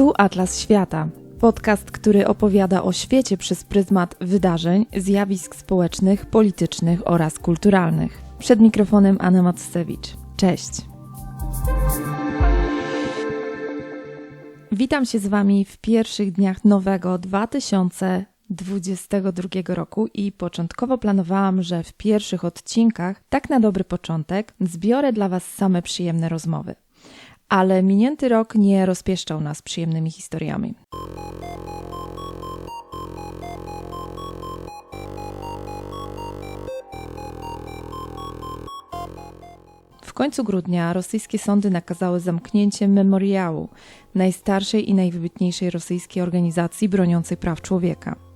Tu Atlas Świata. Podcast, który opowiada o świecie przez pryzmat wydarzeń, zjawisk społecznych, politycznych oraz kulturalnych. Przed mikrofonem Anna Macewicz. Cześć. Witam się z Wami w pierwszych dniach nowego 2022 roku i początkowo planowałam, że w pierwszych odcinkach, tak na dobry początek, zbiorę dla Was same przyjemne rozmowy. Ale minięty rok nie rozpieszczał nas przyjemnymi historiami. W końcu grudnia rosyjskie sądy nakazały zamknięcie memoriału, najstarszej i najwybitniejszej rosyjskiej organizacji broniącej praw człowieka.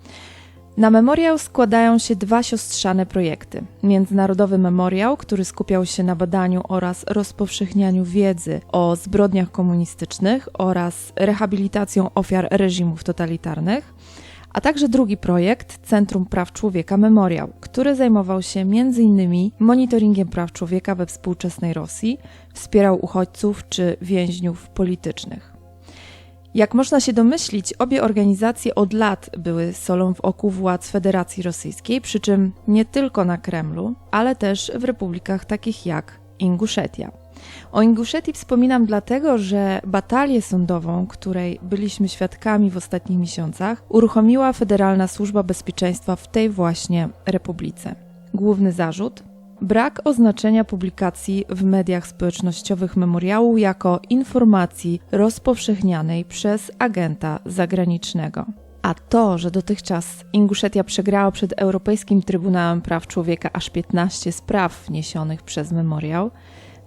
Na memoriał składają się dwa siostrzane projekty. Międzynarodowy Memoriał, który skupiał się na badaniu oraz rozpowszechnianiu wiedzy o zbrodniach komunistycznych oraz rehabilitacją ofiar reżimów totalitarnych, a także drugi projekt Centrum Praw Człowieka Memoriał, który zajmował się m.in. monitoringiem praw człowieka we współczesnej Rosji, wspierał uchodźców czy więźniów politycznych. Jak można się domyślić, obie organizacje od lat były solą w oku władz Federacji Rosyjskiej, przy czym nie tylko na Kremlu, ale też w republikach takich jak Inguszetia. O Inguszetii wspominam dlatego, że batalię sądową, której byliśmy świadkami w ostatnich miesiącach, uruchomiła Federalna Służba Bezpieczeństwa w tej właśnie republice. Główny zarzut brak oznaczenia publikacji w mediach społecznościowych memoriału jako informacji rozpowszechnianej przez agenta zagranicznego. A to, że dotychczas Inguszetia przegrała przed Europejskim Trybunałem Praw Człowieka aż 15 spraw wniesionych przez memoriał,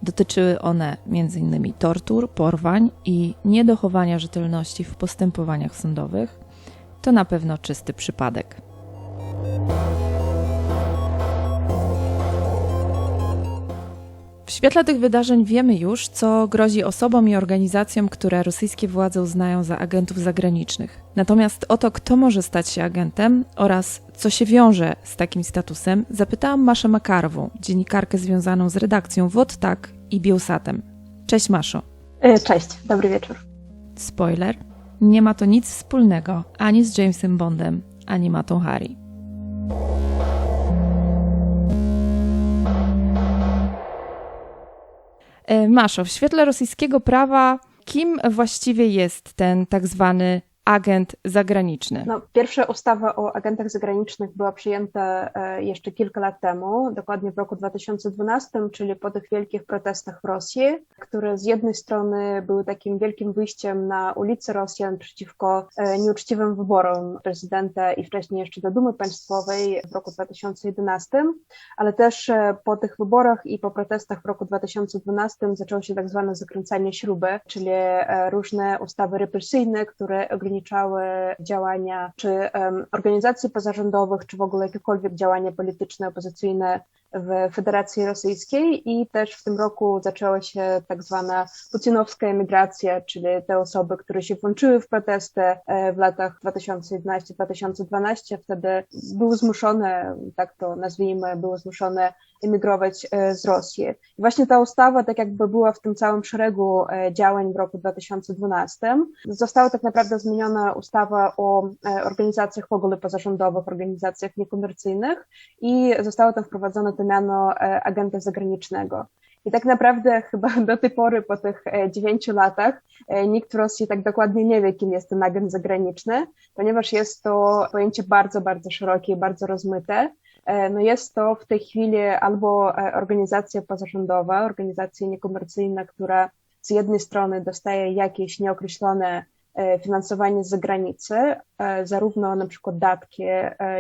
dotyczyły one m.in. tortur, porwań i niedochowania rzetelności w postępowaniach sądowych, to na pewno czysty przypadek. W świetle tych wydarzeń wiemy już, co grozi osobom i organizacjom, które rosyjskie władze uznają za agentów zagranicznych. Natomiast o to, kto może stać się agentem oraz co się wiąże z takim statusem, zapytałam Maszę Makarową, dziennikarkę związaną z redakcją WOTTAK i Bielsatem. Cześć Maszo. Cześć, dobry wieczór. Spoiler, nie ma to nic wspólnego ani z Jamesem Bondem, ani Matą Harry. Maszo, w świetle rosyjskiego prawa, kim właściwie jest ten tak zwany agent zagraniczny? No, pierwsza ustawa o agentach zagranicznych była przyjęta jeszcze kilka lat temu, dokładnie w roku 2012, czyli po tych wielkich protestach w Rosji, które z jednej strony były takim wielkim wyjściem na ulicy Rosjan przeciwko nieuczciwym wyborom prezydenta i wcześniej jeszcze do Dumy Państwowej w roku 2011, ale też po tych wyborach i po protestach w roku 2012 zaczęło się tak zwane zakręcanie śruby, czyli różne ustawy represyjne, które ograniczały ograniczały działania czy organizacji pozarządowych, czy w ogóle jakiekolwiek działania polityczne, opozycyjne w Federacji Rosyjskiej i też w tym roku zaczęła się tak zwana putinowska emigracja, czyli te osoby, które się włączyły w protesty w latach 2011-2012, wtedy były zmuszone, tak to nazwijmy, były zmuszone emigrować z Rosji. I właśnie ta ustawa, tak jakby była w tym całym szeregu działań w roku 2012, została tak naprawdę zmieniona ustawa o organizacjach w ogóle pozarządowych, organizacjach niekomercyjnych i zostało tam wprowadzone to miano agenta zagranicznego. I tak naprawdę chyba do tej pory, po tych dziewięciu latach, nikt w Rosji tak dokładnie nie wie, kim jest ten agent zagraniczny, ponieważ jest to pojęcie bardzo, bardzo szerokie, bardzo rozmyte. No jest to w tej chwili albo organizacja pozarządowa, organizacja niekomercyjna, która z jednej strony dostaje jakieś nieokreślone finansowanie z zagranicy, zarówno na przykład datki,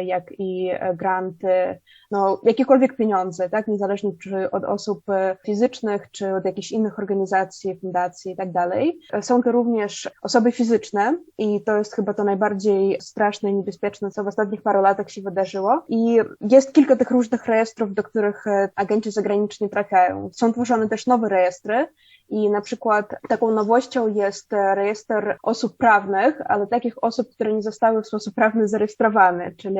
jak i granty, no jakiekolwiek pieniądze, tak, niezależnie czy od osób fizycznych, czy od jakichś innych organizacji, fundacji i tak dalej. Są to również osoby fizyczne i to jest chyba to najbardziej straszne i niebezpieczne, co w ostatnich paru latach się wydarzyło. I jest kilka tych różnych rejestrów, do których agenci zagraniczni trafiają. Są tworzone też nowe rejestry, I na przykład taką nowością jest rejestr osób prawnych, ale takich osób, które nie zostały w sposób prawny zarejestrowane, czyli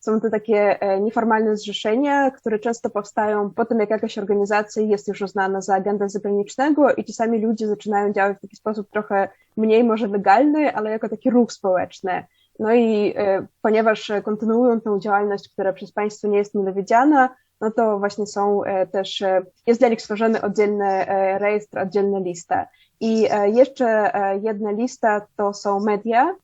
są to takie nieformalne zrzeszenia, które często powstają po tym, jak jakaś organizacja jest już uznana za agenta zagranicznego i czasami ludzie zaczynają działać w taki sposób trochę mniej może legalny, ale jako taki ruch społeczny. No i e, ponieważ kontynuują tą działalność, która przez państwo nie jest mile widziana, no to właśnie są e, też, e, jest dla nich stworzony oddzielny rejestr, oddzielna lista. I jeszcze jedna lista to są media,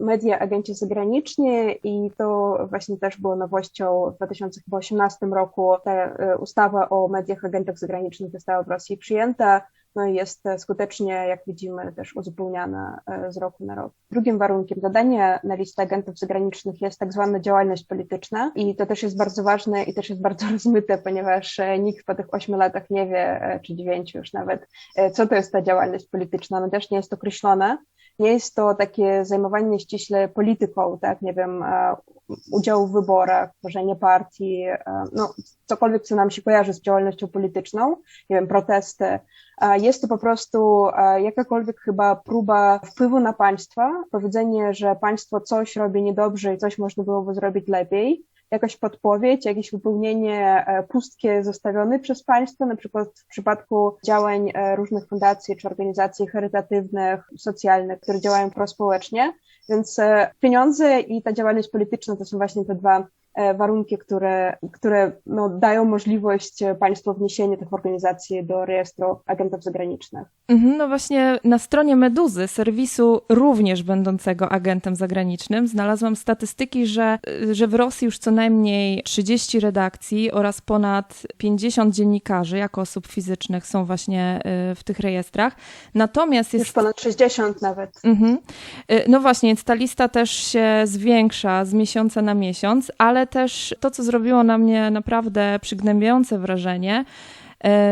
media agenci zagraniczni i to właśnie też było nowością w 2018 roku. Ta ustawa o mediach agentach zagranicznych została w Rosji przyjęta no i jest skutecznie, jak widzimy, też uzupełniana e, z roku na rok. Drugim warunkiem dodania na listę agentów zagranicznych jest tak zwana działalność polityczna i to też jest bardzo ważne i też jest bardzo rozmyte, ponieważ e, nikt po tych ośmiu latach nie wie, e, czy dziewięciu już nawet, co to jest ta działalność polityczna. No też nie jest określone. Nie jest to takie zajmowanie ściśle polityką, tak, nie wiem, udziału w wyborach, tworzenie partii, no cokolwiek, co nam się kojarzy z działalnością polityczną, nie wiem, protesty, jest to po prostu jakakolwiek chyba próba wpływu na państwa, powiedzenie, że państwo coś robi niedobrze i coś można byłoby zrobić lepiej, jakaś podpowiedź, jakieś wypełnienie e, pustki zostawione przez państwo, na przykład w przypadku działań e, różnych fundacji czy organizacji charytatywnych, socjalnych, które działają prospołecznie. Więc e, pieniądze i ta działalność polityczna to są właśnie te dwa warunki, które, które no, dają możliwość państwu wniesienia tych organizacji do rejestru agentów zagranicznych. Mhm, no właśnie na stronie Meduzy, serwisu również będącego agentem zagranicznym, znalazłam statystyki, że, że w Rosji już co najmniej 30 redakcji oraz ponad 50 dziennikarzy jako osób fizycznych są właśnie e, w tych rejestrach. Natomiast jest... Już ponad 60 nawet. Mhm. E, no właśnie, więc ta lista też się zwiększa z miesiąca na miesiąc, ale ale też to, co zrobiło na mnie naprawdę przygnębiające wrażenie,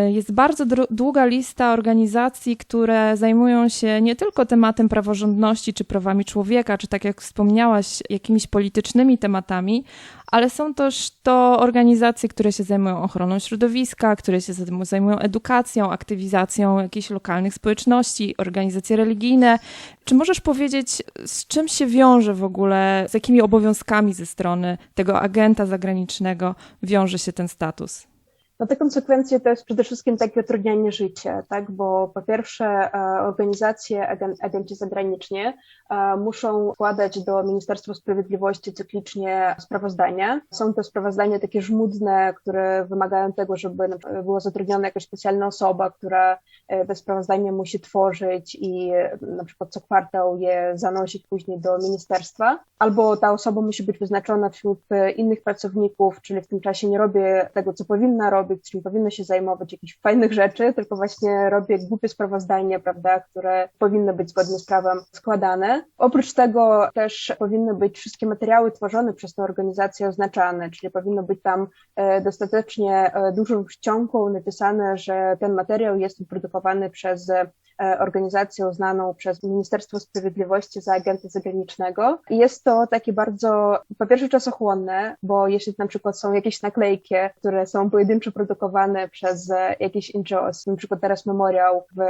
jest bardzo długa lista organizacji, które zajmują się nie tylko tematem praworządności czy prawami człowieka, czy tak jak wspomniałaś, jakimiś politycznymi tematami, ale są też to organizacje, które się zajmują ochroną środowiska, które się zajmują edukacją, aktywizacją jakichś lokalnych społeczności, organizacje religijne. Czy możesz powiedzieć, z czym się wiąże w ogóle, z jakimi obowiązkami ze strony tego agenta zagranicznego wiąże się ten status? No te konsekwencje to jest przede wszystkim takie utrudnianie życia, tak? bo po pierwsze e, organizacje, agenci zagraniczni e, muszą składać do Ministerstwa Sprawiedliwości cyklicznie sprawozdania. Są to sprawozdania takie żmudne, które wymagają tego, żeby była zatrudniona jakaś specjalna osoba, która e, te sprawozdania musi tworzyć i na przykład co kwartał je zanosić później do ministerstwa. Albo ta osoba musi być wyznaczona wśród innych pracowników, czyli w tym czasie nie robię tego, co powinna robić, robić, czym powinno się zajmować jakichś fajnych rzeczy, tylko właśnie robię głupie sprawozdania, prawda, które powinny być zgodnie z prawem składane. Oprócz tego też powinny być wszystkie materiały tworzone przez tę organizację oznaczane, czyli powinno być tam e, dostatecznie e, dużą ściągą napisane, że ten materiał jest wyprodukowany przez E, organizację uznaną przez Ministerstwo Sprawiedliwości za agenta zagranicznego. Jest to takie bardzo, po pierwsze czasochłonne, bo jeśli na przykład są jakieś naklejki, które są pojedynczo produkowane przez jakieś NGOs, na przykład teraz Memoriał w,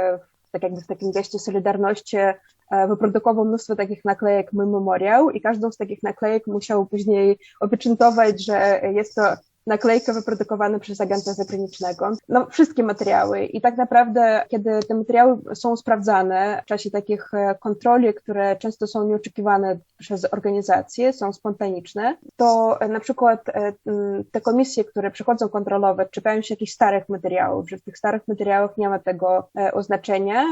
tak jakby w takim geście solidarności e, wyprodukował mnóstwo takich naklejek My Memoriał i każdą z takich naklejek musiał później opieczętować, że jest to naklejkę wyprodukowane przez agenta zagranicznego. No, wszystkie materiały. I tak naprawdę, kiedy te materiały są sprawdzane w czasie takich e, kontroli, które często są nieoczekiwane przez organizacje, są spontaniczne, to e, na przykład e, te komisje, które przychodzą kontrolować, czepiają się jakichś starych materiałów, że w tych starych materiałach nie ma tego oznaczenia,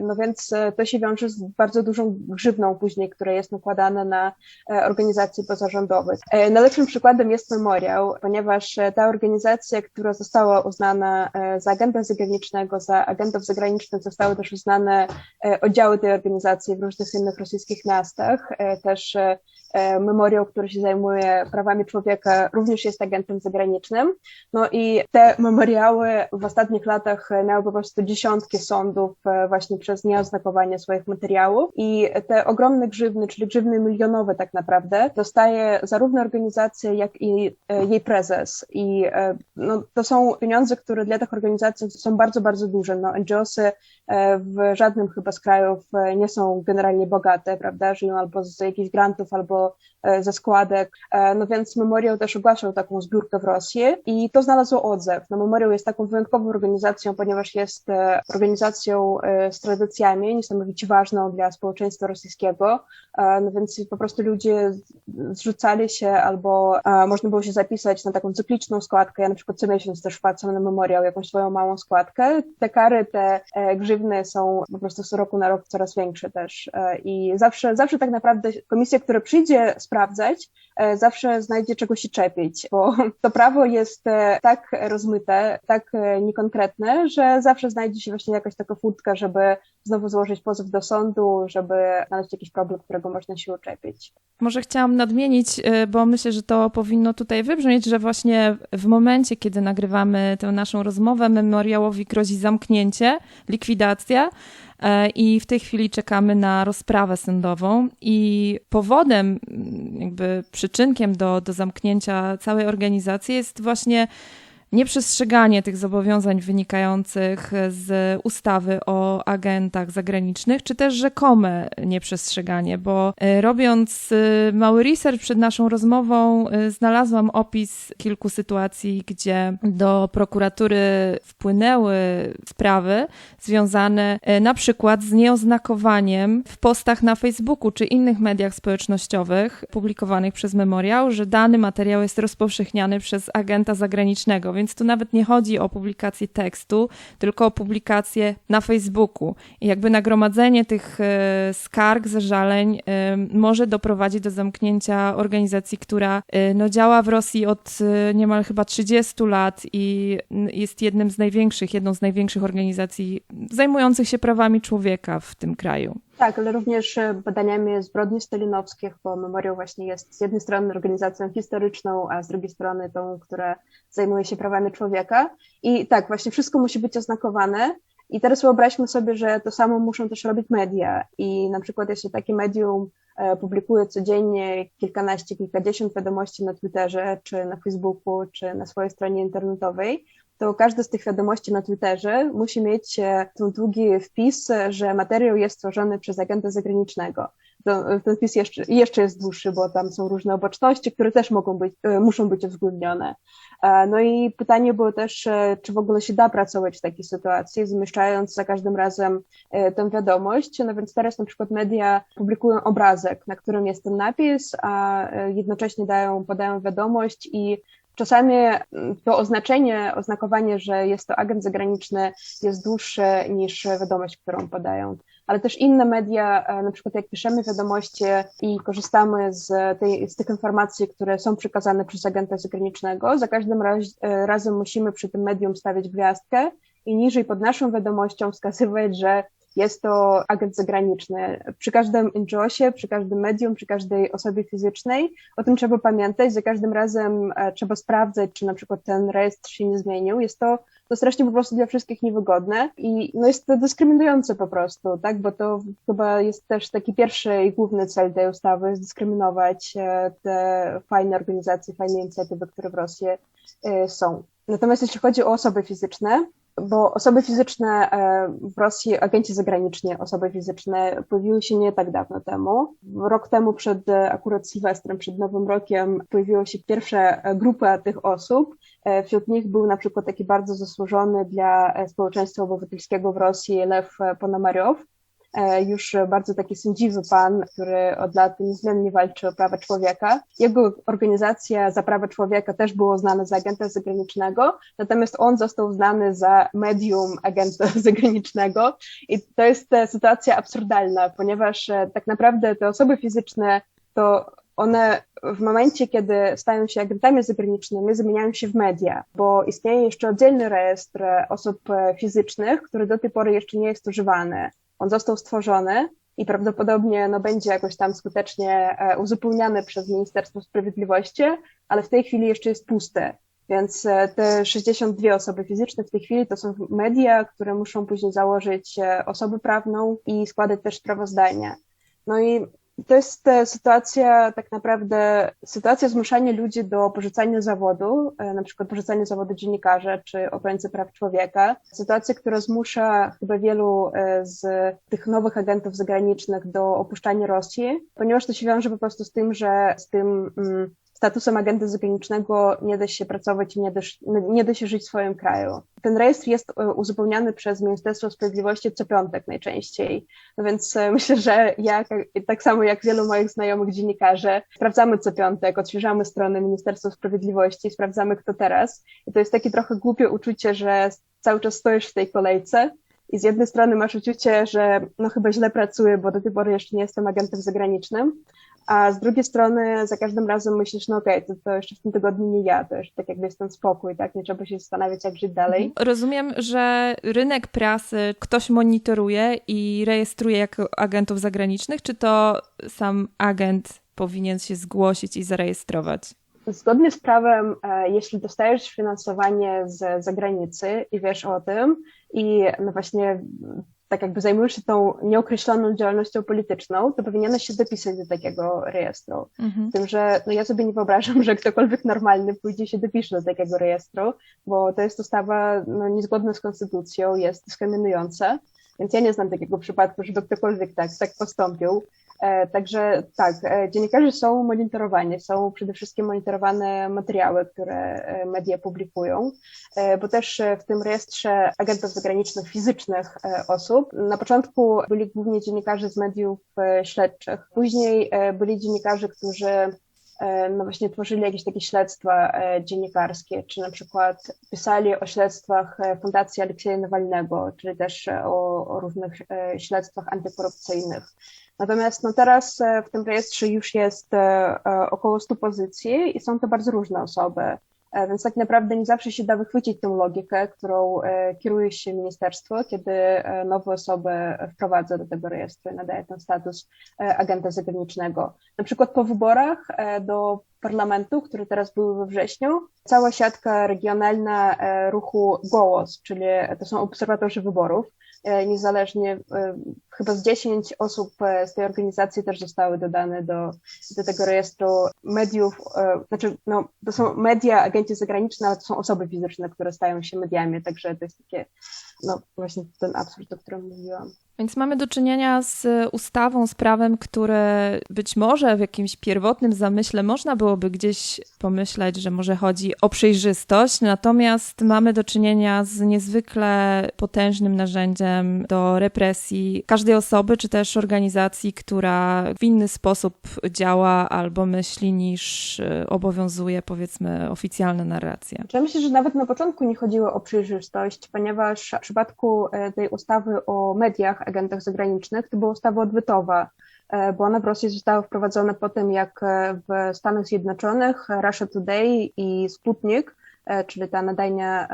no więc to się wiąże z bardzo dużą grzywną później, która jest nakładana na organizacje pozarządowe. Najlepszym przykładem jest memoriał, ponieważ ponieważ e, ta organizacja, która została uznana e, za agenta zagranicznego, za agentów zagranicznych, zostały też uznane e, oddziały tej organizacji w różnych innych rosyjskich miastach. Też memoriał, który się zajmuje prawami człowieka, również jest agentem zagranicznym. No i te memoriały w ostatnich latach miały po prostu dziesiątki sądów właśnie przez nieoznakowanie swoich materiałów i te ogromne grzywny, czyli grzywny milionowe tak naprawdę, dostaje zarówno organizacja, jak i jej prezes I no, to są pieniądze, które dla tych organizacji są bardzo, bardzo duże. No, NGOsy w żadnym chyba z krajów nie są generalnie bogate, prawda? Żyją albo z jakichś grantów, albo ze składek. No więc Memoriał też ogłaszał taką zbiórkę w Rosji i to znalazło odzew. No, Memoriał jest taką wyjątkową organizacją, ponieważ jest organizacją z tradycjami niesamowicie ważną dla społeczeństwa rosyjskiego. No więc po prostu ludzie zrzucali się albo można było się zapisać na taką cykliczną składkę. Ja na przykład co miesiąc też wpłacam na memoriał jakąś swoją małą składkę. Te kary, te e, grzywny są po prostu z roku na rok coraz większe też. E, I zawsze, zawsze tak naprawdę komisja, która przyjdzie sprawdzać, e, zawsze znajdzie czego się czepić, bo to prawo jest tak rozmyte, tak niekonkretne, że zawsze znajdzie się właśnie jakaś taka furtka, żeby znowu złożyć pozew do sądu, żeby znaleźć jakiś problem, którego można się uczepić. Może chciałam nadmienić, y, bo myślę, że to powinno tutaj wybrzmieć, że właśnie w momencie, kiedy nagrywamy tę naszą rozmowę, memoriałowi grozi zamknięcie, likwidacja. E, I w tej chwili czekamy na rozprawę sądową, i powodem, jakby przyczynkiem do, do zamknięcia całej organizacji jest właśnie nieprzestrzeganie tych zobowiązań wynikających z ustawy o agentach zagranicznych, czy też rzekome nieprzestrzeganie, bo e, robiąc e, mały research przed naszą rozmową, e, znalazłam opis kilku sytuacji, gdzie do prokuratury wpłynęły sprawy związane na przykład z nieoznakowaniem w postach na Facebooku czy innych mediach społecznościowych publikowanych przez memoriał, że dany materiał jest rozpowszechniany przez agenta zagranicznego, więc więc tu nawet nie chodzi o publikację tekstu, tylko o publikację na Facebooku. I jakby nagromadzenie tych e, skarg, zażaleń e, może doprowadzić do zamknięcia organizacji, która e, no, działa w Rosji od niemal chyba 30 lat i jest jednym z największych, jedną z największych organizacji zajmujących się prawami człowieka w tym kraju. Tak, ale również badaniami zbrodni stalinowskich, bo Memoriał właśnie jest z jednej strony organizacją historyczną, a z drugiej strony tą, która zajmuje się prawami człowieka. I tak, właśnie wszystko musi być oznakowane. I teraz wyobraźmy sobie, że to samo muszą też robić media. I na przykład, jeśli takie medium e, publikuje codziennie kilkanaście, kilkadziesiąt wiadomości na Twitterze, czy na Facebooku, czy na swojej stronie internetowej, to każda z tych wiadomości na Twitterze musi mieć e, ten długi wpis, że materiał jest stworzony przez agenta zagranicznego. ten wpis jeszcze, jeszcze jest dłuższy, bo tam są różne oboczności, które też mogą być, e, muszą być uwzględnione. E, no i pytanie było też, czy w ogóle się da pracować w takiej sytuacji, zamieszczając za każdym razem tę wiadomość. No więc teraz na przykład media publikują obrazek, na którym jest ten napis, a jednocześnie dają, podają wiadomość i Czasami mm, to oznaczenie, oznakowanie, że jest to agent zagraniczny jest dłuższe niż wiadomość, którą podają. Ale też inne media, e, na przykład jak piszemy wiadomości i korzystamy z, tej, z tych informacji, które są przekazane przez agenta zagranicznego, za każdym raz, e, razem musimy przy tym medium stawiać gwiazdkę i niżej pod naszą wiadomością wskazywać, że jest to agent zagraniczny. Przy każdym NGO-sie, przy każdym medium, przy każdej osobie fizycznej o tym trzeba pamiętać. Za każdym razem e, trzeba sprawdzać, czy na przykład ten rejestr się nie zmienił. Jest to, to strasznie po prostu dla wszystkich niewygodne i no jest to dyskryminujące po prostu, tak? Bo to chyba jest też taki pierwszy i główny cel tej ustawy, dyskryminować e, te fajne organizacje, fajne inicjatywy, które w Rosji e, są. Natomiast jeśli chodzi o osoby fizyczne, bo osoby fizyczne e, w Rosji, agenci zagraniczni, osoby fizyczne pojawiły się nie tak dawno temu. Rok temu przed e, akurat Sylwestrem, przed Nowym Rokiem pojawiły się pierwsze e, grupy tych osób. Wśród nich był na przykład taki bardzo zasłużony dla społeczeństwa obywatelskiego w Rosji Lew Ponomariow, już bardzo taki sędziwy pan, który od lat niezmiennie walczy o prawa człowieka. Jego organizacja za prawa człowieka też była znana za agenta zagranicznego, natomiast on został znany za medium agenta zagranicznego i to jest sytuacja absurdalna, ponieważ e, tak naprawdę te osoby fizyczne to one w momencie, kiedy stają się agentami zagranicznymi, zamieniają się w media, bo istnieje jeszcze oddzielny rejestr osób e, fizycznych, który do tej pory jeszcze nie jest używany. On został stworzony i prawdopodobnie no, będzie jakoś tam skutecznie e, uzupełniany przez Ministerstwo Sprawiedliwości, ale w tej chwili jeszcze jest pusty. Więc e, te 62 osoby fizyczne w tej chwili to są media, które muszą później założyć e, osobę prawną i składać też sprawozdania. No i To jest sytuacja, tak naprawdę, sytuacja zmuszania ludzi do porzucania zawodu, e, na przykład porzucania zawodu dziennikarza czy obrońcy praw człowieka. Sytuacja, która zmusza chyba wielu e, z tych nowych agentów zagranicznych do opuszczania Rosji, ponieważ to się wiąże po prostu z tym, że z tym mm, statusem agenta zagranicznego nie da się pracować i nie da, nie da się żyć w swoim kraju. Ten rejestr jest e, uzupełniany przez Ministerstwo Sprawiedliwości co piątek najczęściej. No więc e, myślę, że ja, tak samo jak wielu moich znajomych dziennikarzy, sprawdzamy co piątek, odświeżamy stronę Ministerstwa Sprawiedliwości, sprawdzamy kto teraz. I to jest takie trochę głupie uczucie, że cały czas stoisz w tej kolejce i z jednej strony masz uczucie, że no chyba źle pracuję, bo do tej pory jeszcze nie jestem agentem zagranicznym, a z drugiej strony za każdym razem myślisz, no okej, okay, to, to jeszcze w tym tygodniu nie ja, to jeszcze tak jakby jest ten spokój, tak, nie trzeba się zastanawiać, jak żyć dalej. Mhm. Rozumiem, że rynek prasy ktoś monitoruje i rejestruje jako agentów zagranicznych, czy to sam agent powinien się zgłosić i zarejestrować? Zgodnie z prawem, e, jeśli dostajesz finansowanie z zagranicy i wiesz o tym i no właśnie tak jakby zajmujesz się tą nieokreśloną działalnością polityczną, to powinieneś się dopisać do takiego rejestru. Mhm. Tym, że no ja sobie nie wyobrażam, że ktokolwiek normalny pójdzie się dopisze do takiego rejestru, bo to jest ustawa no, niezgodna z konstytucją, jest dyskryminująca, więc ja nie znam takiego przypadku, żeby ktokolwiek tak, tak postąpił. E, także tak, e, dziennikarze są monitorowani, są przede wszystkim monitorowane materiały, które e, media publikują, bo też w tym rejestrze agentów zagranicznych fizycznych osób. Na początku byli głównie dziennikarze z mediów śledczych, później byli dziennikarze, którzy no właśnie tworzyli jakieś takie śledztwa dziennikarskie, czy na przykład pisali o śledztwach Fundacji Aleksieja Nawalnego, czyli też o, o różnych śledztwach antykorupcyjnych. Natomiast no teraz e, w tym rejestrze już jest e, e, około 100 pozycji i są to bardzo różne osoby. Więc tak naprawdę nie zawsze się da wychwycić tę logikę, którą kieruje się ministerstwo, kiedy nowe osoby wprowadza do tego rejestru i nadaje ten status agenta zagranicznego. Na przykład po wyborach do parlamentu, które teraz były we wrześniu, cała siatka regionalna ruchu Gołos, czyli to są obserwatorzy wyborów, E, niezależnie, e, chyba z 10 osób e, z tej organizacji też zostały dodane do, do tego rejestru mediów, znaczy no, to są media, agenci zagraniczne, ale to są osoby fizyczne, które stają się mediami, także to jest takie, no właśnie ten absurd, o którym mówiłam. Więc mamy do czynienia z ustawą, z prawem, które być może w jakimś pierwotnym zamyśle można byłoby gdzieś pomyśleć, że może chodzi o przejrzystość, natomiast mamy do czynienia z niezwykle potężnym narzędziem do represji każdej osoby, czy też organizacji, która w inny sposób działa albo myśli niż e, obowiązuje, powiedzmy, oficjalna narracja. Ja myślę, że nawet na początku nie chodziło o przejrzystość, ponieważ w przypadku e, tej ustawy o mediach, agentach zagranicznych, to była ustawa odbytowa, e, bo ona w Rosji została wprowadzona po tym, jak e, w Stanach Zjednoczonych Russia Today i Sputnik, czyli ta nadajnia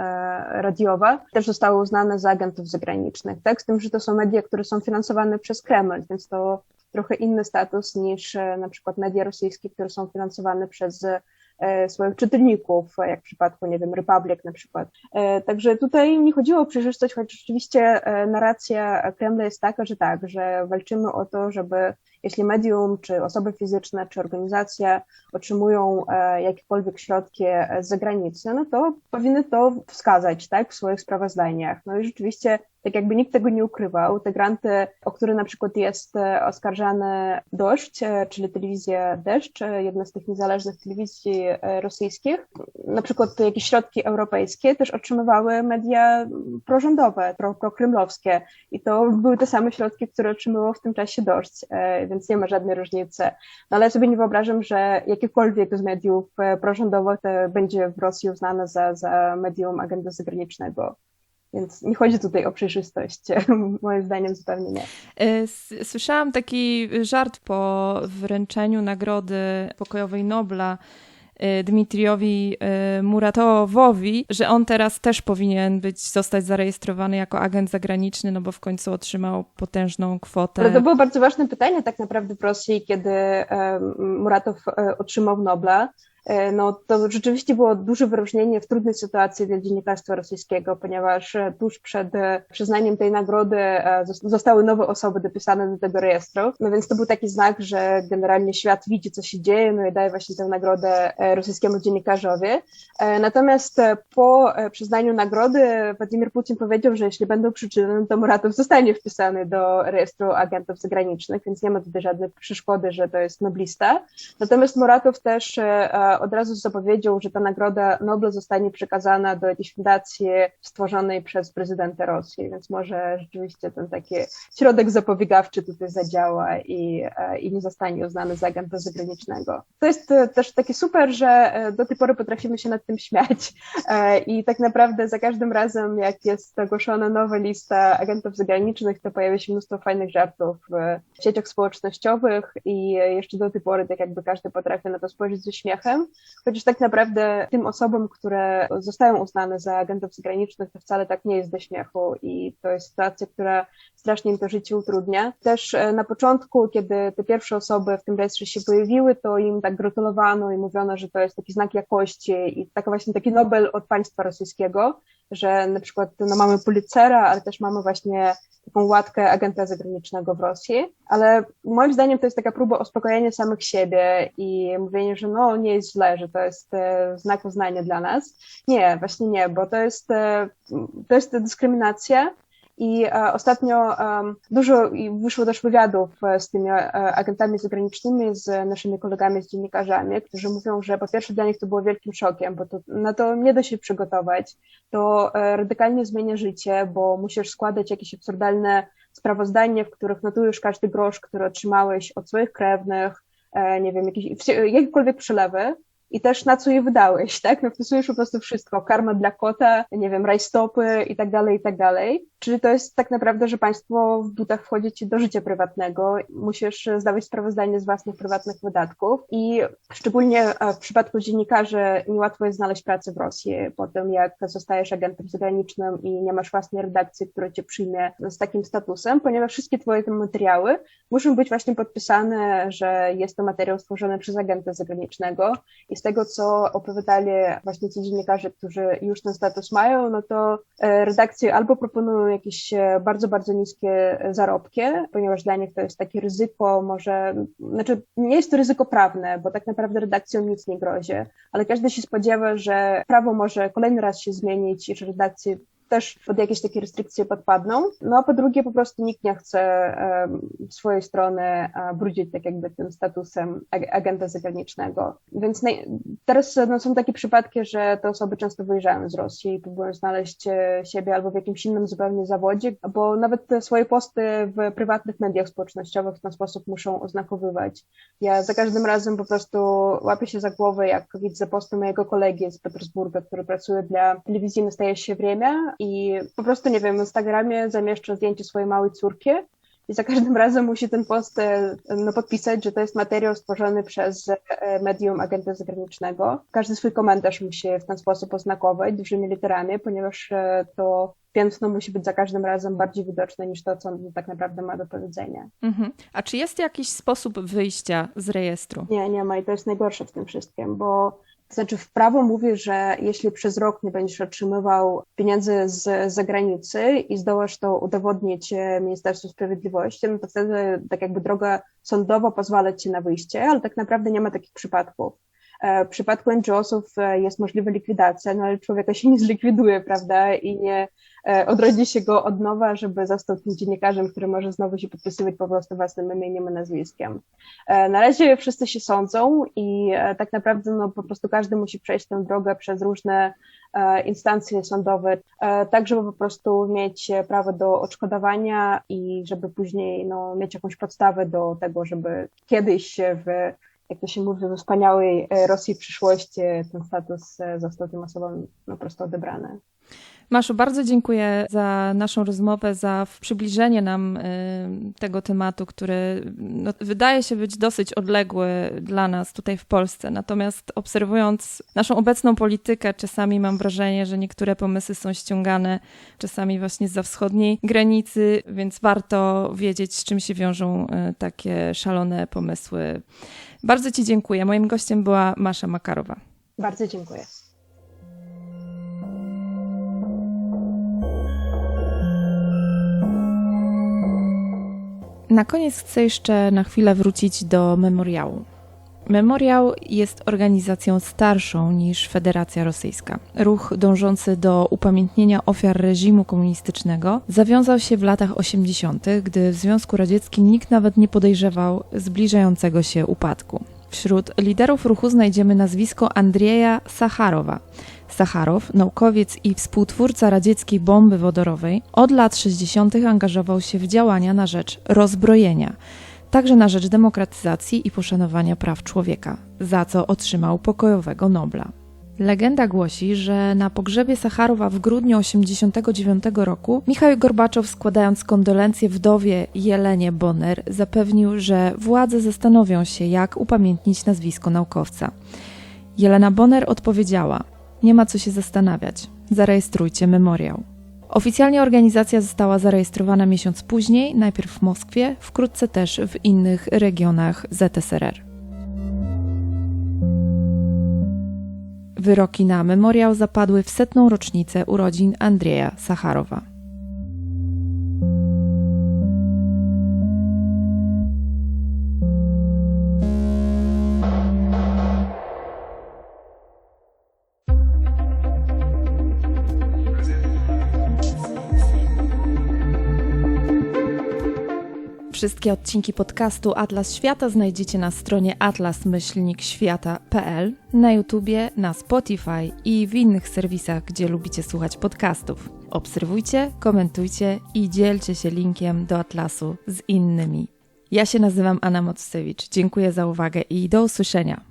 radiowa, też zostały uznane za agentów zagranicznych, tak? Z tym, że to są media, które są finansowane przez Kreml, więc to trochę inny status niż na przykład media rosyjskie, które są finansowane przez swoich czytelników, jak w przypadku, nie wiem, Republic na przykład. E, także tutaj nie chodziło o przejrzystość, choć rzeczywiście e, narracja Kremla jest taka, że tak, że walczymy o to, żeby jeśli medium, czy osoby fizyczne, czy organizacja otrzymują jakiekolwiek środki z zagranicy, no to powinny to wskazać, tak, w swoich sprawozdaniach. No i rzeczywiście tak jakby nikt tego nie ukrywał. Te granty, o które na przykład jest e, oskarżany Dość, e, czyli telewizja Deszcz, e, jedna z tych niezależnych telewizji rosyjskich, na przykład jakieś środki europejskie też otrzymywały media prorządowe, pro, prokremlowskie i to były te same środki, które otrzymywał w tym czasie Dość, więc nie ma żadnej różnicy. No ale sobie nie wyobrażam, że jakiekolwiek z mediów prorządowych będzie w Rosji uznane za, za medium agenta zagranicznego. Więc nie chodzi tutaj o przejrzystość, moim zdaniem zupełnie nie. E, słyszałam taki żart po wręczeniu nagrody pokojowej Nobla e, Dmitriowi e, Muratowowi, że on teraz też powinien być, zostać zarejestrowany jako agent zagraniczny, no bo w końcu otrzymał potężną kwotę. Ale to było bardzo ważne pytanie tak naprawdę w Rosji, kiedy Muratow otrzymał Nobla, E, no to rzeczywiście było duże wyróżnienie w trudnej sytuacji dla dziennikarstwa rosyjskiego, ponieważ e, tuż przed e, przyznaniem tej nagrody zostały nowe osoby dopisane do tego rejestru. No więc to był taki znak, że generalnie świat widzi, co się dzieje, no i daje właśnie tę nagrodę rosyjskiemu dziennikarzowi. Natomiast po przyznaniu nagrody Władimir Putin powiedział, że jeśli będą przyczyny, to Muratow zostanie wpisany do rejestru agentów zagranicznych, więc nie ma tutaj żadnej przeszkody, że to jest noblista. Natomiast Muratow też od razu zapowiedział, że ta nagroda Nobla zostanie przekazana do jakiejś fundacji stworzonej przez prezydenta Rosji, więc może rzeczywiście ten taki środek zapobiegawczy tutaj zadziała i, e, i nie zostanie uznany za agenta zagranicznego. To jest e, też takie super, że e, do tej pory potrafimy się nad tym śmiać i tak naprawdę za każdym razem, jak jest ogłoszona nowa lista agentów zagranicznych, to pojawia się mnóstwo fajnych żartów w sieciach społecznościowych i jeszcze do tej pory tak jakby każdy potrafi na to spojrzeć ze śmiechem. Chociaż tak naprawdę tym osobom, które zostają uznane za agentów zagranicznych, to wcale tak nie jest do śmiechu i to jest sytuacja, która strasznie im to życie utrudnia. Też e, na początku, kiedy te pierwsze osoby w tym rejestrze się pojawiły, to im tak gratulowano i mówiono, że to jest taki znak jakości i taka właśnie taki Nobel od państwa rosyjskiego, że na przykład no, mamy Pulitzera, ale też mamy właśnie taką łatkę agenta zagranicznego w Rosji, ale moim zdaniem to jest taka próba uspokojenia samych siebie i mówienie, że no nie jest źle, że to jest e, znak uznania dla nas. Nie, właśnie nie, bo to jest, e, to jest dyskryminacja i e, ostatnio dużo wyszło też wywiadów e, z tymi e, agentami zagranicznymi, z naszymi kolegami, z dziennikarzami, którzy mówią, że po pierwsze dla nich to było wielkim szokiem, bo to, na to nie da się przygotować. To radykalnie zmienia życie, bo musisz składać jakieś absurdalne sprawozdania, w których notujesz każdy grosz, który otrzymałeś od swoich krewnych, nie wiem, jakieś, jakiekolwiek przelewy i też na co je wydałeś, tak? No wpisujesz po prostu wszystko, karma dla kota, nie wiem, rajstopy i tak dalej, i tak dalej. Czyli to jest tak naprawdę, że państwo w butach wchodzi ci do życia prywatnego, musisz zdawać sprawozdanie z własnych prywatnych wydatków i szczególnie e, w przypadku dziennikarzy niełatwo jest znaleźć pracę w Rosji po tym, jak zostajesz agentem zagranicznym i nie masz własnej redakcji, która cię przyjmie z takim statusem, ponieważ wszystkie twoje te materiały muszą być właśnie podpisane, że jest to materiał stworzony przez agenta zagranicznego i z tego, co opowiadali właśnie ci dziennikarze, którzy już ten status mają, no to e, redakcje albo proponują jakieś e, bardzo, bardzo niskie zarobki, ponieważ dla nich to jest takie ryzyko, może, znaczy nie jest to ryzyko prawne, bo tak naprawdę redakcjom nic nie grozi, ale każdy się spodziewa, że prawo może kolejny raz się zmienić i że redakcje też pod jakieś takie restrykcje podpadną. No a po drugie, po prostu nikt nie chce swojej strony brudzić tak jakby tym statusem agenta zagranicznego. Więc teraz no, są takie przypadki, że te osoby często wyjeżdżają z Rosji i próbują znaleźć e, siebie albo w jakimś innym zupełnie zawodzie, bo nawet swoje posty w prywatnych mediach społecznościowych w ten sposób muszą oznakowywać. Ja za każdym razem po prostu łapię się za głowę, jak widzę posty mojego kolegi z Petersburga, który pracuje dla telewizji Nastaje się Wremia, i po prostu, nie wiem, w Instagramie zamieszcza zdjęcie swojej małej córki i za każdym razem musi ten post e, no, podpisać, że to jest materiał stworzony przez e, medium agenta zagranicznego. Każdy swój komentarz musi w ten sposób oznakować dużymi literami, ponieważ e, to piętno musi być za każdym razem bardziej widoczne niż to, co on tak naprawdę ma do powiedzenia. Mhm. A czy jest jakiś sposób wyjścia z rejestru? Nie, nie ma i to jest najgorsze w tym wszystkim, bo to znaczy, w prawo mówi, że jeśli przez rok nie będziesz otrzymywał pieniędzy z zagranicy i zdołasz to udowodnić e, Ministerstwu Sprawiedliwości, no to wtedy tak jakby droga sądowa pozwala ci na wyjście, ale tak naprawdę nie ma takich przypadków. E, w przypadku NGO-sów e, jest możliwa likwidacja, no ale człowieka się nie zlikwiduje, prawda, i nie odrodzi się go od nowa, żeby tym dziennikarzem, który może znowu się podpisywać po prostu własnym imieniem i nazwiskiem. E, na razie wszyscy się sądzą i e, tak naprawdę no, po prostu każdy musi przejść tę drogę przez różne instancje sądowe, tak żeby po prostu mieć prawo do odszkodowania i żeby później no, mieć jakąś podstawę do tego, żeby kiedyś w jak to się mówi, we wspaniałej Rosji przyszłości ten status został tym osobom no, po prostu odebrany. Maszu, bardzo dziękuję za naszą rozmowę, za przybliżenie nam y, tego tematu, który no, wydaje się być dosyć odległy dla nas tutaj w Polsce. Natomiast obserwując naszą obecną politykę, czasami mam wrażenie, że niektóre pomysły są ściągane czasami właśnie za wschodniej granicy, więc warto wiedzieć, z czym się wiążą y, takie szalone pomysły Bardzo Ci dziękuję. Moim gościem była Masza Makarowa. Bardzo dziękuję. Na koniec chcę jeszcze na chwilę wrócić do memoriału. Memoriał jest organizacją starszą niż Federacja Rosyjska. Ruch dążący do upamiętnienia ofiar reżimu komunistycznego zawiązał się w latach 80., gdy w Związku Radzieckim nikt nawet nie podejrzewał zbliżającego się upadku. Wśród liderów ruchu znajdziemy nazwisko Andrzeja Sacharowa. Sacharow, naukowiec i współtwórca radzieckiej bomby wodorowej, od lat 60. angażował się w działania na rzecz rozbrojenia także na rzecz demokratyzacji i poszanowania praw człowieka, za co otrzymał pokojowego Nobla. Legenda głosi, że na pogrzebie Sacharowa w grudniu 1989 roku Michał Gorbaczow składając kondolencje wdowie Jelenie Bonner zapewnił, że władze zastanowią się, jak upamiętnić nazwisko naukowca. Jelena Bonner odpowiedziała: Nie ma co się zastanawiać, zarejestrujcie memoriał. Oficjalnie organizacja została zarejestrowana miesiąc później, najpierw w Moskwie, wkrótce też w innych regionach ZSRR. Wyroki na memoriał zapadły w setną rocznicę urodzin Andrzeja Sacharowa. Wszystkie odcinki podcastu Atlas Świata znajdziecie na stronie atlas-świata.pl, na YouTubie, na Spotify i w innych serwisach, gdzie lubicie słuchać podcastów. Obserwujcie, komentujcie i dzielcie się linkiem do Atlasu z innymi. Ja się nazywam Anna Mocewicz. Dziękuję za uwagę i do usłyszenia.